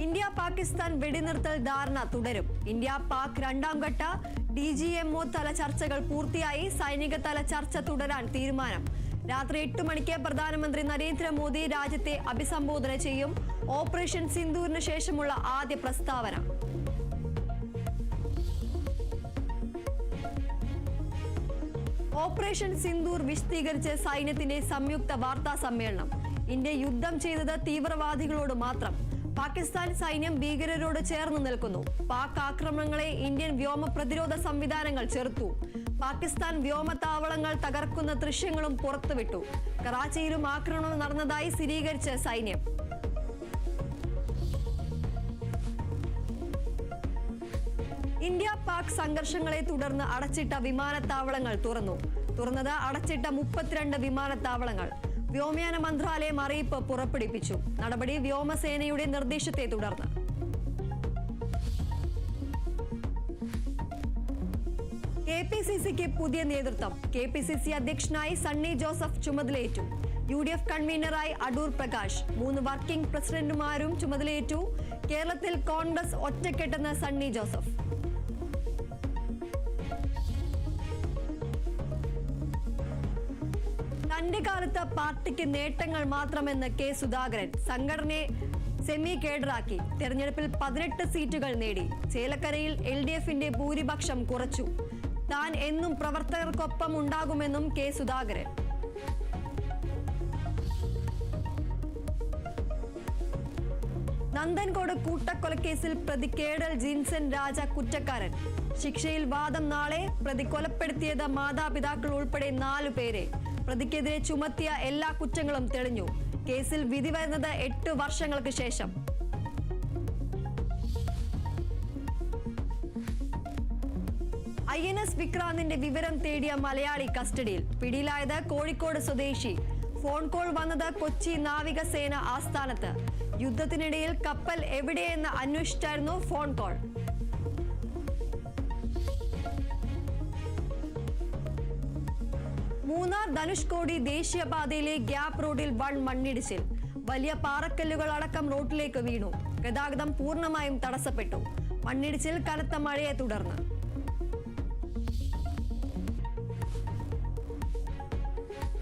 India Pakistan വെടിനിർത്തൽ ധാരണ തുടരും. ഇന്ത്യ പാക് രണ്ടാം ഘട്ട ഡി ജി എം ഒ തല ചർച്ചകൾ പൂർത്തിയായി സൈനിക തല ചർച്ച തുടരാൻ തീരുമാനം. രാത്രി എട്ട് മണിക്ക് പ്രധാനമന്ത്രി നരേന്ദ്രമോദി രാജ്യത്തെ അഭിസംബോധന ചെയ്യും. ഓപ്പറേഷൻ സിന്ദൂറിന് ശേഷമുള്ള ആദ്യ പ്രസ്താവന. ഓപ്പറേഷൻ സിന്ദൂർ വിശദീകരിച്ച് സൈന്യത്തിന്റെ സംയുക്ത വാർത്താ സമ്മേളനം. ഇന്ത്യ യുദ്ധം ചെയ്തത് തീവ്രവാദികളോട് മാത്രം. പാകിസ്ഥാൻ സൈന്യം ഭീകരരോട് ചേർന്ന് നിൽക്കുന്നു. പാക് ആക്രമണങ്ങളെ ഇന്ത്യൻ വ്യോമ പ്രതിരോധ സംവിധാനങ്ങൾ ചെറുത്തു. പാകിസ്ഥാൻ വ്യോമത്താവളങ്ങൾ തകർക്കുന്ന ദൃശ്യങ്ങളും പുറത്തുവിട്ടു. കറാച്ചിയിലും ആക്രമണം നടന്നതായി സ്ഥിരീകരിച്ച സൈന്യം. ഇന്ത്യ പാക് സംഘർഷങ്ങളെ തുടർന്ന് അടച്ചിട്ട വിമാനത്താവളങ്ങൾ തുറന്നു. തുറന്നത് അടച്ചിട്ട മുപ്പത്തിരണ്ട് വിമാനത്താവളങ്ങൾ. വ്യോമയാന മന്ത്രാലയം അറിയിപ്പ് പുറപ്പെടുവിച്ചു. നടപടി വ്യോമസേനയുടെ നിർദ്ദേശത്തെ തുടർന്ന്. കെ പി സി സിക്ക് പുതിയ നേതൃത്വം. കെ പി സി സി അധ്യക്ഷനായി സണ്ണി ജോസഫ് ചുമതലയേറ്റു. യു ഡി എഫ് കൺവീനറായി അടൂർ പ്രകാശ്. മൂന്ന് വർക്കിംഗ് പ്രസിഡന്റുമാരും ചുമതലയേറ്റു. കേരളത്തിൽ കോൺഗ്രസ് ഒറ്റക്കെട്ടെന്ന് സണ്ണി ജോസഫ്. തന്റെ കാലത്ത് പാർട്ടിക്ക് നേട്ടങ്ങൾ മാത്രമെന്ന് കെ സുധാകരൻ സംഘടനയെ സെമി കേഡറാക്കി. തെരഞ്ഞെടുപ്പിൽ പതിനെട്ട് സീറ്റുകൾ നേടി. ചേലക്കരയിൽ എൽ ഡി എഫിന്റെ ഭൂരിപക്ഷം കുറച്ചു. താൻ എന്നും പ്രവർത്തകർക്കൊപ്പം ഉണ്ടാകുമെന്നും കെ സുധാകരൻ. നന്ദൻകോട് കൂട്ടക്കൊലക്കേസിൽ പ്രതി കേഡൽ ജിൻസൻ രാജ കുറ്റക്കാരൻ. ശിക്ഷയിൽ വാദം നാളെ പ്രതി കൊലപ്പെടുത്തിയത് മാതാപിതാക്കൾ ഉൾപ്പെടെ നാലു പേരെ. പ്രതിക്കെതിരെ ചുമത്തിയ എല്ലാ കുറ്റങ്ങളും തെളിഞ്ഞു. കേസിൽ വിധി വരുന്നത് എട്ട് വർഷങ്ങൾക്ക് ശേഷം. ഐ എൻ എസ് വിക്രാന്തിന്റെ വിവരം തേടിയ മലയാളി കസ്റ്റഡിയിൽ. പിടിയിലായത് കോഴിക്കോട് സ്വദേശി. ഫോൺ കോൾ വന്നത് കൊച്ചി നാവികസേന ആസ്ഥാനത്ത്. യുദ്ധത്തിനിടയിൽ കപ്പൽ എവിടെയെന്ന് അന്വേഷിച്ചായിരുന്നു ഫോൺ കോൾ. മൂന്നാർ ധനുഷ്കോടി ദേശീയപാതയിലെ ഗ്യാപ് റോഡിൽ വൺ മണ്ണിടിച്ചിൽ. വലിയ പാറക്കല്ലുകൾ അടക്കം റോഡിലേക്ക് വീണു. ഗതാഗതം പൂർണമായും തടസ്സപ്പെട്ടു. മണ്ണിടിച്ചിൽ കനത്ത മഴയെ തുടർന്ന്.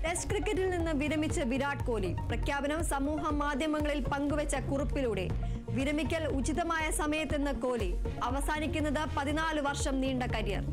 ടെസ്റ്റ് ക്രിക്കറ്റിൽ നിന്ന് വിരമിച്ച വിരാട് കോഹ്ലി പ്രഖ്യാപനം സമൂഹ മാധ്യമങ്ങളിൽ പങ്കുവച്ച കുറിപ്പിലൂടെ. വിരമിക്കൽ ഉചിതമായ സമയത്തെന്ന് കോഹ്ലി അവസാനിക്കുന്നത് പതിനാല് വർഷം നീണ്ട കരിയർ.